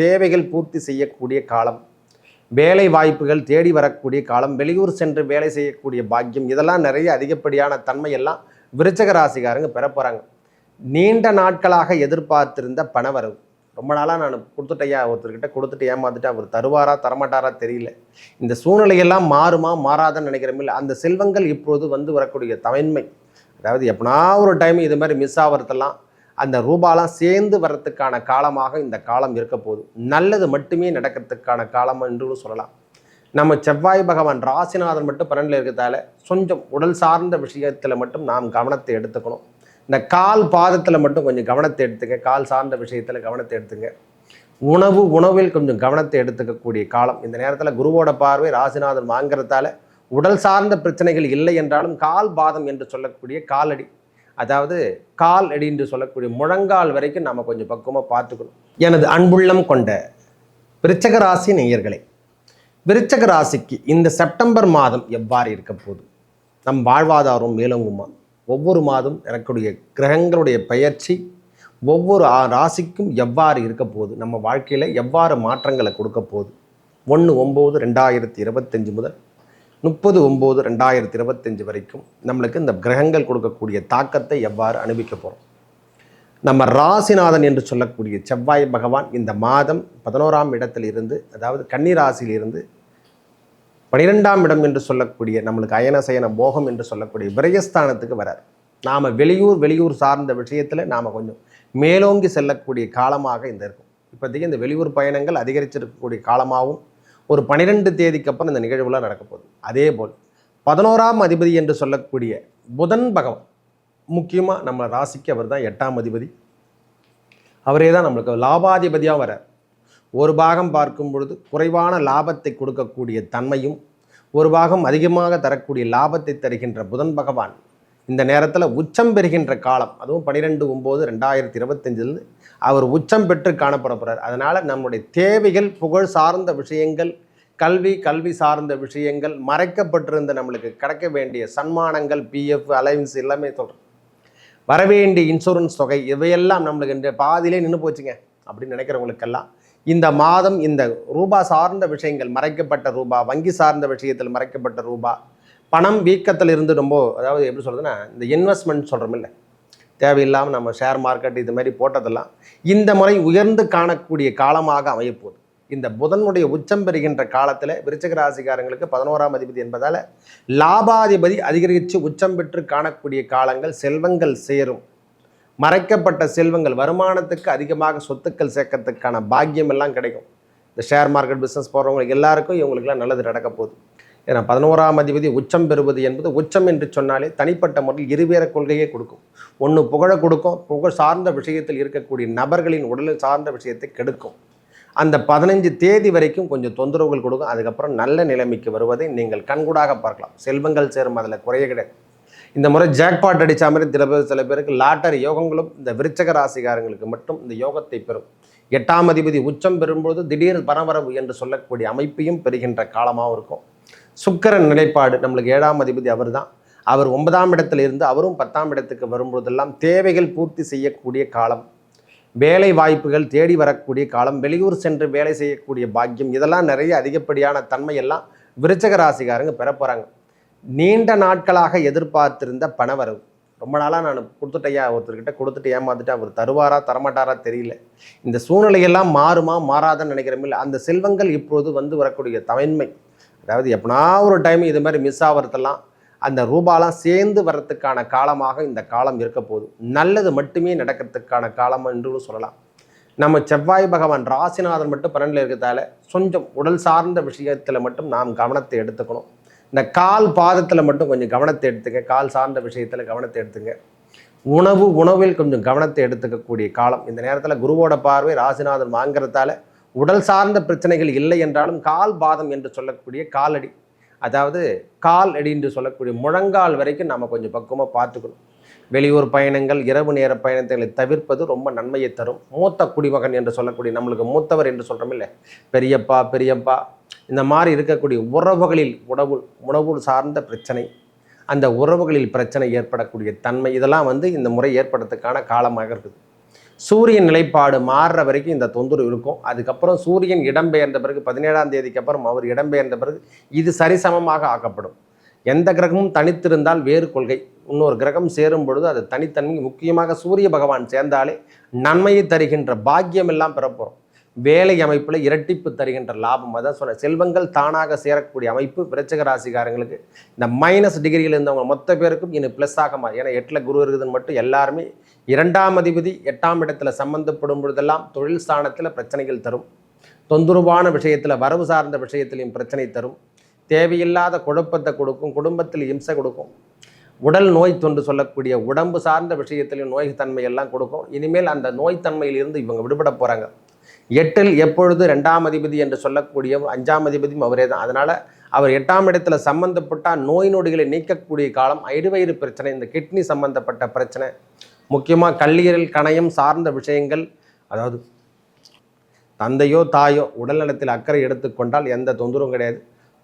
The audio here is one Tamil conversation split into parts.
தேவைகள் பூர்த்தி செய்யக்கூடிய காலம் வேலை வாய்ப்புகள் தேடி வரக்கூடிய காலம் வெளியூர் சென்று வேலை செய்யக்கூடிய பாக்கியம் இதெல்லாம் நிறைய அதிகப்படியான தன்மையெல்லாம் விருச்சக ராசிக்காரங்க பெற போகிறாங்க நீண்ட நாட்களாக எதிர்பார்த்திருந்த பணவரவு. ரொம்ப நாளாக நான் கொடுத்துட்டையா ஒருத்தர்கிட்ட கொடுத்துட்டு ஏமாந்துட்டு அவர் தருவாரா தரமாட்டாரா தெரியல. இந்த சூழ்நிலையெல்லாம் மாறுமா மாறாதான்னு நினைக்கிறமில்ல அந்த செல்வங்கள் இப்போது வந்து வரக்கூடிய தவன்மை அதாவது எப்பனா ஒரு டைம் இது மாதிரி மிஸ் ஆகிறதெல்லாம் அந்த ரூபாலாம் சேர்ந்து வர்றதுக்கான காலமாக இந்த காலம் இருக்க போகுது. நல்லது மட்டுமே நடக்கிறதுக்கான காலம் என்று சொல்லலாம். நம்ம செவ்வாய் பகவான் ராசிநாதன் மட்டும் பன்னெண்டில் இருக்கிறதால கொஞ்சம் உடல் சார்ந்த விஷயத்தில் மட்டும் நாம் கவனத்தை எடுத்துக்கணும். இந்த கால் பாதத்தில் மட்டும் கொஞ்சம் கவனத்தை எடுத்துங்க. கால் சார்ந்த விஷயத்தில் கவனத்தை எடுத்துங்க. உணவு உணவில் கொஞ்சம் கவனத்தை எடுத்துக்கக்கூடிய காலம். இந்த நேரத்தில் குருவோட பார்வை ராசிநாதன் வாங்கிறதால உடல் சார்ந்த பிரச்சனைகள் இல்லை என்றாலும் கால் பாதம் என்று சொல்லக்கூடிய காலடி அதாவது கால் அடி என்று சொல்லக்கூடிய முழங்கால் வரைக்கும் நம்ம கொஞ்சம் பக்குவமாக பார்த்துக்கணும். எனது அன்புள்ளம் கொண்ட விருச்சக ராசி நேயர்களே விருச்சக ராசிக்கு இந்த செப்டம்பர் மாதம் எவ்வாறு இருக்க போகுது? நம் வாழ்வாதாரம் மேலோங்குமா? ஒவ்வொரு மாதம் எனக்குடைய கிரகங்களுடைய பயிற்சி ஒவ்வொரு ராசிக்கும் எவ்வாறு இருக்க போகுது? நம்ம வாழ்க்கையில் எவ்வாறு மாற்றங்களை கொடுக்க போகுது? ஒன்று ஒம்பது ரெண்டாயிரத்தி இருபத்தஞ்சு முதல் முப்பது ஒம்பது ரெண்டாயிரத்தி இருபத்தஞ்சு வரைக்கும் நம்மளுக்கு இந்த கிரகங்கள் கொடுக்கக்கூடிய தாக்கத்தை எவ்வாறு அனுபவிக்க போகிறோம் நம்ம ராசிநாதன் என்று சொல்லக்கூடிய செவ்வாய் பகவான் இந்த மாதம் பதினோராம் இடத்தில் இருந்து அதாவது கன்னி ராசியில் பனிரெண்டாம் இடம் என்று சொல்லக்கூடிய நம்மளுக்கு அயன சயன போகம் என்று சொல்லக்கூடிய விரயஸ்தானத்துக்கு வரார். நாம் வெளியூர் வெளியூர் சார்ந்த விஷயத்தில் நாம் கொஞ்சம் மேலோங்கி செல்லக்கூடிய காலமாக இந்த இருக்கும். இப்போதைக்கு இந்த வெளியூர் பயணங்கள் அதிகரிச்சிருக்கக்கூடிய காலமாகவும் ஒரு பன்னிரெண்டு தேதிக்கு அப்புறம் இந்த நிகழ்வுலாம் நடக்க போகுது. அதே போல் பதினோராம் அதிபதி என்று சொல்லக்கூடிய புதன் பகவான் முக்கியமாக நம்ம ராசிக்கு அவர் தான் எட்டாம் அதிபதி. அவரே தான் நம்மளுக்கு லாபாதிபதியாக வரார் ஒரு பாகம் பார்க்கும் பொழுது குறைவான லாபத்தை கொடுக்கக்கூடிய தன்மையும் ஒரு பாகம் அதிகமாக தரக்கூடிய லாபத்தை தருகின்ற புதன் பகவான் இந்த நேரத்தில் உச்சம் பெறுகின்ற காலம் அதுவும் பன்னிரெண்டு ஒம்பது ரெண்டாயிரத்தி இருபத்தஞ்சிலிருந்து அவர் உச்சம் பெற்று காணப்பட போகிறார் அதனால் நம்முடைய தேவைகள் புகழ் சார்ந்த விஷயங்கள் கல்வி கல்வி சார்ந்த விஷயங்கள் மறைக்கப்பட்டிருந்த நம்மளுக்கு கிடைக்க வேண்டிய சன்மானங்கள் பிஎஃப் அலைவன்ஸ் எல்லாமே சொல்கிறேன் வரவேண்டிய இன்சூரன்ஸ் தொகை இவையெல்லாம் நம்மளுக்கு இந்த பாதியிலே நின்று போச்சுங்க அப்படின்னு நினைக்கிறவங்களுக்கெல்லாம் இந்த மாதம் இந்த ரூபா சார்ந்த விஷயங்கள் மறைக்கப்பட்ட ரூபா வங்கி சார்ந்த விஷயத்தில் மறைக்கப்பட்ட ரூபா பணம் வீக்கத்தில் இருந்து ரொம்ப அதாவது எப்படி சொல்கிறதுன்னா இந்த இன்வெஸ்ட்மெண்ட் சொல்கிறோமில்ல தேவையில்லாமல் நம்ம ஷேர் மார்க்கெட் இது மாதிரி போட்டதெல்லாம் இந்த முறை உயர்ந்து காணக்கூடிய காலமாக அமையப்போகுது. இந்த புதனுடைய உச்சம் பெறுகின்ற காலத்தில் விருச்சக ராசிக்காரங்களுக்கு பதினோராம் அதிபதி என்பதால் லாபாதிபதி அதிகரித்து உச்சம் பெற்று காணக்கூடிய காலங்கள் செல்வங்கள் சேரும். மறைக்கப்பட்ட செல்வங்கள் வருமானத்துக்கு அதிகமாக சொத்துக்கள் சேர்க்கறதுக்கான பாக்கியம் எல்லாம் கிடைக்கும். இந்த ஷேர் மார்க்கெட் பிஸ்னஸ் போகிறவங்களுக்கு எல்லாருக்கும் இவங்களுக்குலாம் நல்லது நடக்க போகுது ஏன்னா பதினோராம் அதிபதி உச்சம் பெறுவது என்பது உச்சம் என்று சொன்னாலே தனிப்பட்ட முறையில் இருவேற கொள்கையே கொடுக்கும். ஒன்று புகழ கொடுக்கும். புகழ் சார்ந்த விஷயத்தில் இருக்கக்கூடிய நபர்களின் உடல் சார்ந்த விஷயத்தை கெடுக்கும். அந்த பதினஞ்சு தேதி வரைக்கும் கொஞ்சம் தொந்தரவுகள் கொடுக்கும். அதுக்கப்புறம் நல்ல நிலைமைக்கு வருவதை நீங்கள் கண்கூடாக பார்க்கலாம். செல்வங்கள் சேரும் அதில் குறைய கிடையாது. இந்த முறை ஜாக்பாட் அடித்த மாதிரி சில பேர் சில பேருக்கு லாட்டரி யோகங்களும் இந்த விருச்சக ராசிகாரங்களுக்கு மட்டும் இந்த யோகத்தை பெறும். எட்டாம் அதிபதி உச்சம் பெறும்போது திடீர் பரவரவு என்று சொல்லக்கூடிய அமைப்பையும் பெறுகின்ற காலமாகவும் இருக்கும். சுக்கரன் நிலைப்பாடு நம்மளுக்கு ஏழாம் அதிபதி அவர் தான் அவர் ஒன்பதாம் இடத்துல இருந்து அவரும் பத்தாம் இடத்துக்கு வரும்போதெல்லாம் தேவைகள் பூர்த்தி செய்யக்கூடிய காலம். வேலை வாய்ப்புகள் தேடி வரக்கூடிய காலம். வெளியூர் சென்று வேலை செய்யக்கூடிய பாக்கியம். இதெல்லாம் நிறைய அதிகப்படியான தன்மையெல்லாம் விருச்சக ராசிக்காரங்க பெற போகிறாங்க நீண்ட நாட்களாக எதிர்பார்த்திருந்த பணவரவு ரொம்ப நாளாக நான் கொடுத்துட்டையா? ஒருத்தர்கிட்ட கொடுத்துட்டு ஏமாந்துட்டு? அவர் தருவாரா தரமாட்டாரா தெரியல. இந்த சூழ்நிலையெல்லாம் மாறுமா? மாறாதான்னு நினைக்கிறோமில்ல அந்த செல்வங்கள் இப்போது வந்து வரக்கூடிய தமைமை அதாவது எப்படின்னா ஒரு டைம் இது மாதிரி மிஸ் ஆகிறதெல்லாம் அந்த ரூபாலாம் சேர்ந்து வர்றதுக்கான காலமாக இந்த காலம் இருக்க போகுது. நல்லது மட்டுமே நடக்கிறதுக்கான காலம் என்று சொல்லலாம். நம்ம செவ்வாய் பகவான் ராசிநாதன் மட்டும் பன்னெண்டில் இருக்கிறதால கொஞ்சம் உடல் சார்ந்த விஷயத்தில் மட்டும் நாம் கவனத்தை எடுத்துக்கணும். இந்த கால் பாதத்தில் மட்டும் கொஞ்சம் கவனத்தை எடுத்துங்க. கால் சார்ந்த விஷயத்தில் கவனத்தை எடுத்துங்க. உணவு உணவில் கொஞ்சம் கவனத்தை எடுத்துக்கக்கூடிய காலம். இந்த நேரத்தில் குருவோட பார்வை ராசிநாதன் வாங்குறதால உடல் சார்ந்த பிரச்சனைகள் இல்லை என்றாலும் கால் பாதம் என்று சொல்லக்கூடிய காலடி அதாவது கால் அடி என்று சொல்லக்கூடிய முழங்கால் வரைக்கும் நம்ம கொஞ்சம் பக்குவமாக பார்த்துக்கணும். வெளியூர் பயணங்கள் இரவு நேர பயணங்களை தவிர்ப்பது ரொம்ப நன்மையை தரும். மூத்த குடிமகன் என்று சொல்லக்கூடிய நம்மளுக்கு மூத்தவர் என்று சொல்கிறோம் இல்லை? பெரியப்பா பெரியப்பா இந்த மாதிரி இருக்கக்கூடிய உறவுகளில் உணவு உணவு சார்ந்த பிரச்சனை அந்த உறவுகளில் பிரச்சனை ஏற்படக்கூடிய தன்மை இதெல்லாம் வந்து இந்த முறை ஏற்படுறதுக்கான காலமாக இருக்குது. சூரியன் நிலைப்பாடு மாறுற வரைக்கும் இந்த தொந்தரவு இருக்கும். அதுக்கப்புறம் சூரியன் இடம்பெயர்ந்த பிறகு பதினேழாம் தேதிக்கு அப்புறம் அவர் இடம்பெயர்ந்த பிறகு இது சரிசமமாக ஆக்கப்படும். எந்த கிரகமும் தனித்திருந்தால் வேறு கொள்கை. இன்னொரு கிரகம் சேரும் பொழுது அது தனித்தன்மை முக்கியமாக சூரிய பகவான் சேர்ந்தாலே நன்மையை தருகின்ற பாக்கியம் எல்லாம் பெறப்போகிறோம் வேலை அமைப்பில் இரட்டிப்பு தருகின்ற லாபம். அதான் சொன்ன செல்வங்கள் தானாக சேரக்கூடிய அமைப்பு விரச்சக ராசிக்காரங்களுக்கு. இந்த மைனஸ் டிகிரியில் இருந்தவங்க மொத்த பேருக்கும் இனி ப்ளஸ் ஆக மாறும் ஏன்னா எட்டில் குரு இருக்குதுன்னு மட்டும் எல்லாருமே இரண்டாம் அதிபதி எட்டாம் இடத்துல சம்பந்தப்படும் பொழுதெல்லாம் தொழில் ஸ்தானத்தில் பிரச்சனைகள் தரும். தொந்தரவான விஷயத்தில் வரவு சார்ந்த விஷயத்திலையும் பிரச்சனை தரும். தேவையில்லாத குழப்பத்தை கொடுக்கும் குடும்பத்தில் இம்சை கொடுக்கும். உடல் நோய் தொண்டு சொல்லக்கூடிய உடம்பு சார்ந்த விஷயத்திலையும் நோய் தன்மையெல்லாம் கொடுக்கும். இனிமேல் அந்த நோய் தன்மையிலிருந்து இவங்க விடுபட போகிறாங்க எட்டில் எப்பொழுது ரெண்டாம் அதிபதி என்று சொல்லக்கூடிய அஞ்சாம் அதிபதியும் அவரே தான் அதனால் அவர் எட்டாம் இடத்துல சம்மந்தப்பட்டால் நோய் நொடிகளை நீக்கக்கூடிய காலம் ஐடுவயிறு பிரச்சனை இந்த கிட்னி சம்பந்தப்பட்ட பிரச்சனை முக்கியமாக கல்லீரல் கணையம் சார்ந்த விஷயங்கள் அதாவது தந்தையோ தாயோ உடல்நலத்தில் அக்கறை எடுத்துக்கொண்டால் எந்த தொந்தரவும் கிடையாது.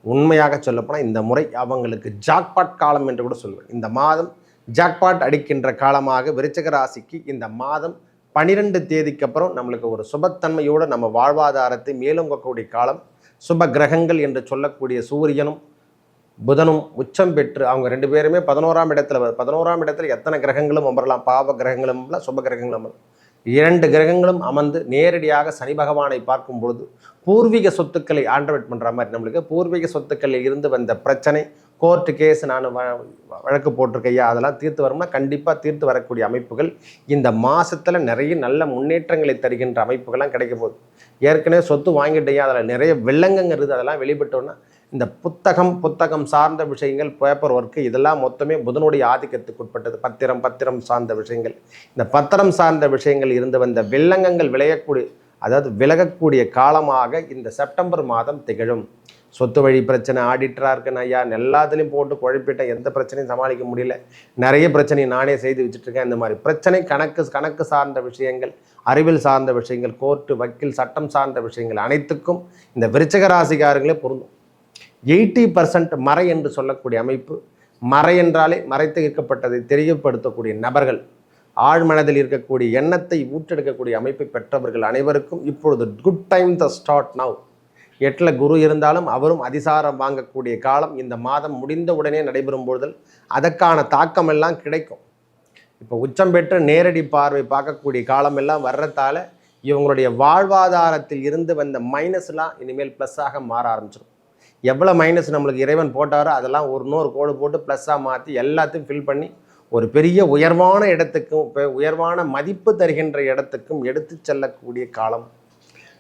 உண்மையாக சொல்லப்போனால் இந்த முறை அவங்களுக்கு ஜாக்பாட் காலம் என்று கூட சொல்லுவேன் இந்த மாதம் ஜாக்பாட் அடிக்கின்ற காலமாக விருச்சக ராசிக்கு இந்த மாதம் பனிரெண்டு தேதிக்கு அப்புறம் நம்மளுக்கு ஒரு சுபத்தன்மையோடு நம்ம வாழ்வாதாரத்தை மேலும் கொக்கக்கூடிய காலம் சுப கிரகங்கள் என்று சொல்லக்கூடிய சூரியனும் புதனும் உச்சம் பெற்று அவங்க ரெண்டு பேருமே பதினோராம் இடத்துல பதினோராம் இடத்துல எத்தனை கிரகங்களும் அமரலாம்? பாவ கிரகங்களும் சுப கிரகங்களும் அமரலாம் இரண்டு கிரகங்களும் அமர்ந்து நேரடியாக சனி பகவானை பார்க்கும் பொழுது பூர்வீக சொத்துக்களை ஆண்டர்வேட் பண்ணுற மாதிரி நம்மளுக்கு பூர்வீக சொத்துக்களில் இருந்து வந்த பிரச்சனை கோர்ட்டு கேஸ் நான் வ- வழக்கு போட்டிருக்கையா அதெல்லாம் தீர்த்து வரும்னா கண்டிப்பாக தீர்த்து வரக்கூடிய அமைப்புகள் இந்த மாதத்தில் நிறைய நல்ல முன்னேற்றங்களை தருகின்ற அமைப்புகள்லாம் கிடைக்க போகுது. ஏற்கனவே சொத்து வாங்கிட்டையா அதில் நிறைய வில்லங்கங்கிறது அதெல்லாம் வெளிப்பட்டோன்னா இந்த புத்தகம் புத்தகம் சார்ந்த விஷயங்கள் பேப்பர் ஒர்க்கு இதெல்லாம் மொத்தமே புதனுடைய ஆதிக்கத்துக்கு உட்பட்டது. பத்திரம் பத்திரம் சார்ந்த விஷயங்கள். இந்த பத்திரம் சார்ந்த விஷயங்கள் இருந்து வந்த வில்லங்கங்கள் விளையக்கூடிய அதாவது விலகக்கூடிய காலமாக இந்த செப்டம்பர் மாதம் திகழும். சொத்து வழி பிரச்சனை ஆடிட்டராக இருக்கேன் ஐயா எல்லாத்துலேயும் போட்டு குழப்பிட்டேன் எந்த பிரச்சனையும் சமாளிக்க முடியல. நிறைய பிரச்சனையை நானே செய்து வச்சுட்ருக்கேன் இந்த மாதிரி பிரச்சனை கணக்கு கணக்கு சார்ந்த விஷயங்கள் அறிவியல் சார்ந்த விஷயங்கள் கோர்ட்டு வக்கீல் சட்டம் சார்ந்த விஷயங்கள் அனைத்துக்கும் இந்த விருச்சக ராசிக்காரங்களே பொருந்தும். எயிட்டி பர்சன்ட் மறை என்று சொல்லக்கூடிய அமைப்பு மறை என்றாலே மறைத்து இருக்கப்பட்டதை தெரியப்படுத்தக்கூடிய நபர்கள் ஆழ்மனதில் இருக்கக்கூடிய எண்ணத்தை ஊற்றெடுக்கக்கூடிய அமைப்பை பெற்றவர்கள் அனைவருக்கும் இப்பொழுது good time the start now எட்டில் குரு இருந்தாலும் அவரும் அதிசாரம் வாங்கக்கூடிய காலம் இந்த மாதம் முடிந்த உடனே நடைபெறும் போதல் அதற்கான தாக்கம் எல்லாம் கிடைக்கும். இப்போ உச்சம் பெற்று நேரடி பார்வை பார்க்கக்கூடிய காலம் எல்லாம் வர்றதால இவங்களுடைய வாழ்வாதாரத்தில் இருந்து வந்த மைனஸ்லாம் இனிமேல் ப்ளஸ்ஸாக மாற ஆரம்பிச்சிடும் எவ்வளோ மைனஸ் நம்மளுக்கு இறைவன் போட்டாரோ அதெல்லாம் ஒரு நூறு கோடு போட்டு ப்ளஸ்ஸாக மாற்றி எல்லாத்தையும் ஃபில் பண்ணி ஒரு பெரிய உயர்வான இடத்துக்கும் இப்போ உயர்வான மதிப்பு தருகின்ற இடத்துக்கும் எடுத்து செல்லக்கூடிய காலம்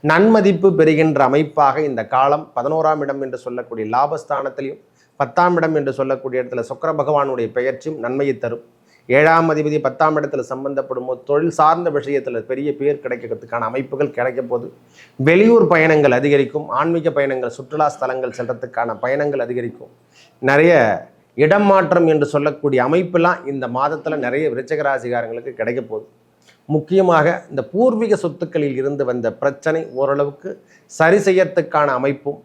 நன்மதிப்பு பெறுகின்ற அமைப்பாக இந்த காலம் பதினோராம் இடம் என்று சொல்லக்கூடிய லாபஸ்தானத்திலையும் பத்தாம் இடம் என்று சொல்லக்கூடிய இடத்துல சுக்கர பகவானுடைய பெயர்ச்சியும் நன்மையை தரும். ஏழாம் அதிபதி பத்தாம் இடத்துல சம்பந்தப்படும் போது தொழில் சார்ந்த விஷயத்தில் பெரிய பேர் கிடைக்கிறதுக்கான அமைப்புகள் கிடைக்க போது வெளியூர் பயணங்கள் அதிகரிக்கும் ஆன்மீக பயணங்கள் சுற்றுலா ஸ்தலங்கள் செல்றதுக்கான பயணங்கள் அதிகரிக்கும். நிறைய இடம் மாற்றம் என்று சொல்லக்கூடிய அமைப்பெல்லாம் இந்த மாதத்தில் நிறைய விருச்சகராசிகாரங்களுக்கு கிடைக்க போகுது. முக்கியமாக இந்த பூர்வீக சொத்துக்களில் இருந்து வந்த பிரச்சனை ஓரளவுக்கு சரி செய்யறதுக்கான அமைப்பும்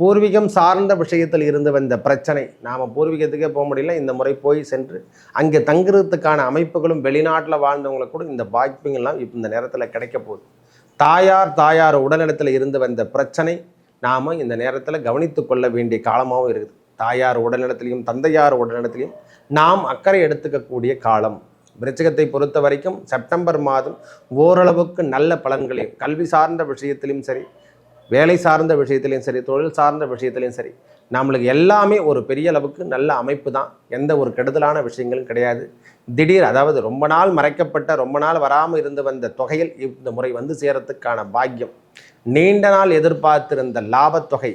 பூர்வீகம் சார்ந்த விஷயத்தில் இருந்து வந்த பிரச்சனை நாம் பூர்வீகத்துக்கே போக முடியல இந்த முறை போய் சென்று அங்கே தங்குறதுக்கான அமைப்புகளும் வெளிநாட்டில் வாழ்ந்தவங்களுக்கு கூட இந்த வாய்ப்புங்கள்லாம் இப்போ இந்த நேரத்தில் கிடைக்க போகுது. தாயார் தாயார் உடல்நலத்தில் இருந்து வந்த பிரச்சனை நாம் இந்த நேரத்தில் கவனித்து கொள்ள வேண்டிய காலமாகவும் இருக்குது. தாயார் உடல்நலத்திலையும் தந்தையார் உடல்நலத்திலையும் நாம் அக்கறை எடுத்துக்கக்கூடிய காலம். விருச்சிகத்தை பொறுத்த வரைக்கும் செப்டம்பர் மாதம் ஓரளவுக்கு நல்ல பலன்களையும் கல்வி சார்ந்த விஷயத்திலையும் சரி வேலை சார்ந்த விஷயத்திலையும் சரி தொழில் சார்ந்த விஷயத்திலையும் சரி நம்மளுக்கு எல்லாமே ஒரு பெரிய அளவுக்கு நல்ல அமைப்பு தான். எந்த ஒரு கெடுதலான விஷயங்களும் கிடையாது. திடீர் அதாவது ரொம்ப நாள் மறைக்கப்பட்ட ரொம்ப நாள் வராமல் இருந்து வந்த தொகையில் இந்த முறை வந்து சேரத்துக்கான பாக்கியம். நீண்ட நாள் எதிர்பார்த்திருந்த லாபத்தொகை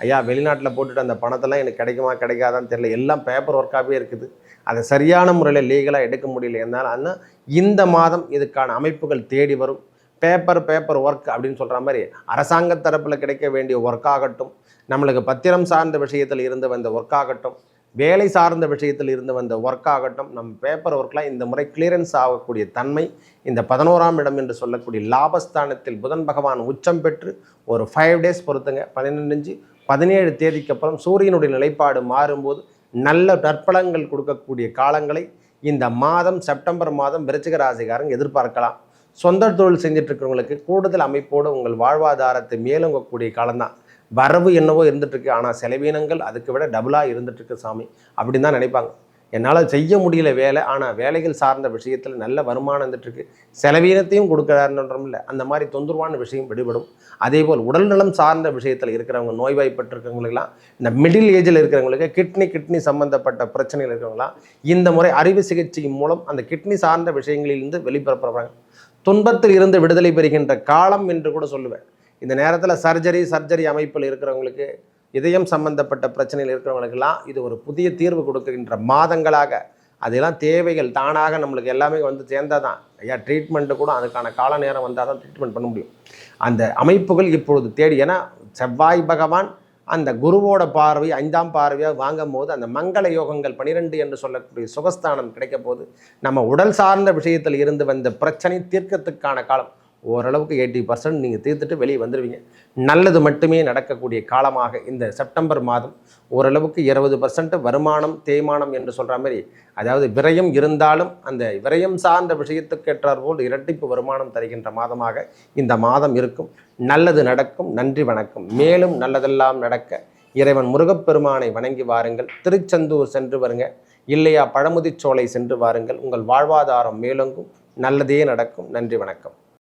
ஐயா வெளிநாட்டில் போட்டுட்டு அந்த பணத்தெல்லாம் எனக்கு கிடைக்குமா கிடைக்காதான்னு தெரியல. எல்லாம் பேப்பர் ஒர்க்காகவே இருக்குது. அதை சரியான முறையில் லீகலாக எடுக்க முடியல என்னால். ஆனால் இந்த மாதம் இதுக்கான அமைப்புகள் தேடி வரும். பேப்பர் பேப்பர் ஒர்க் அப்படின்னு சொல்கிற மாதிரி அரசாங்க தரப்பில் கிடைக்க வேண்டிய ஒர்க் ஆகட்டும். நம்மளுக்கு பத்திரம் சார்ந்த விஷயத்தில் இருந்து வந்த ஒர்க் ஆகட்டும். வேலை சார்ந்த விஷயத்தில் இருந்து வந்த ஒர்க் ஆகட்டும். நம்ம பேப்பர் ஒர்க்லாம் இந்த முறை கிளியரன்ஸ் ஆகக்கூடிய தன்மை இந்த பதினோராம் இடம் என்று சொல்லக்கூடிய லாபஸ்தானத்தில் புதன் பகவான் உச்சம் பெற்று ஒரு ஃபைவ் டேஸ் பொறுத்துங்க. பதினஞ்சு பதினேழு தேதிக்கு அப்புறம் சூரியனுடைய நிலைப்பாடு மாறும்போது நல்ல நற்பலங்கள் கொடுக்கக்கூடிய காலங்களை இந்த மாதம் செப்டம்பர் மாதம் விருச்சிக ராசிகாரங்க எதிர்பார்க்கலாம். சொந்த தொழில் செஞ்சுட்டு இருக்கிறவங்களுக்கு கூடுதல் அமைப்போடு உங்கள் வாழ்வாதாரத்தை மேலோங்கக்கூடிய காலம்தான். வரவு என்னவோ இருந்துட்டு இருக்கு ஆனால் செலவீனங்கள் அதுக்கு விட டபுளாக இருந்துட்டு இருக்கு சாமி. அப்படின்னு தான் நினைப்பாங்க. என்னால் செய்ய முடியல வேலை ஆனால் வேலைகள் சார்ந்த விஷயத்தில் நல்ல வருமானம் வந்துட்டுருக்கு செலவீனத்தையும் கொடுக்குறாருன்றோம் இல்லை அந்த மாதிரி தொந்தரவான விஷயம் விடுபடும். அதே போல் உடல்நலம் சார்ந்த விஷயத்தில் இருக்கிறவங்க நோய்வாய்ப்பட்டிருக்கவங்களுக்கெல்லாம் இந்த மிடில் ஏஜில் இருக்கிறவங்களுக்கு கிட்னி கிட்னி சம்பந்தப்பட்ட பிரச்சனைகள் இருக்கிறவங்களாம் இந்த முறை அறுவை சிகிச்சையின் மூலம் அந்த கிட்னி சார்ந்த விஷயங்களிலிருந்து வெளிப்பரப்புறாங்க துன்பத்தில் இருந்து விடுதலை பெறுகின்ற காலம் என்று கூட சொல்லுவேன். இந்த நேரத்தில் சர்ஜரி சர்ஜரி அமைப்பில் இருக்கிறவங்களுக்கு இதயம் சம்பந்தப்பட்ட பிரச்சனையில் இருக்கிறவங்களுக்கெல்லாம் இது ஒரு புதிய தீர்வு கொடுக்கின்ற மாதங்களாக. அதெல்லாம் தேவைகள் தானாக நம்மளுக்கு எல்லாமே வந்து சேர்ந்தால் தான் ஐயா ட்ரீட்மெண்ட்டு கூட அதுக்கான கால நேரம் வந்தால் தான் ட்ரீட்மெண்ட் பண்ண முடியும். அந்த அமைப்புகள் இப்பொழுது தேடி ஏன்னா செவ்வாய் பகவான் அந்த குருவோட பார்வை ஐந்தாம் பார்வையாக வாங்கும் போது அந்த மங்கள யோகங்கள் பனிரெண்டு என்று சொல்லக்கூடிய சுகஸ்தானம் கிடைக்க போது நம்ம உடல் சார்ந்த விஷயத்தில் இருந்து வந்த பிரச்சனை தீர்க்கத்துக்கான காலம். ஓரளவுக்கு எயிட்டி பர்சன்ட் நீங்கள் தீர்த்துட்டு வெளியே வந்துடுவீங்க நல்லது மட்டுமே நடக்கக்கூடிய காலமாக இந்த செப்டம்பர் மாதம் ஓரளவுக்கு இருபது பர்சன்ட் வருமானம் தேய்மானம் என்று சொல்கிற மாதிரி அதாவது விரயம் இருந்தாலும் அந்த விரயம் சார்ந்த விஷயத்துக்கு ஏற்றார் போல் இரட்டிப்பு வருமானம் தருகின்ற மாதமாக இந்த மாதம் இருக்கும். நல்லது நடக்கும். நன்றி வணக்கம். மேலும் நல்லதெல்லாம் நடக்க இறைவன் முருகப்பெருமானை வணங்கி வாருங்கள். திருச்செந்தூர் சென்று வருங்க. இல்லையா பழமுதிச்சோலை சென்று வாருங்கள். உங்கள் வாழ்வாதாரம் மேலோங்கும். நல்லதே நடக்கும். நன்றி வணக்கம்.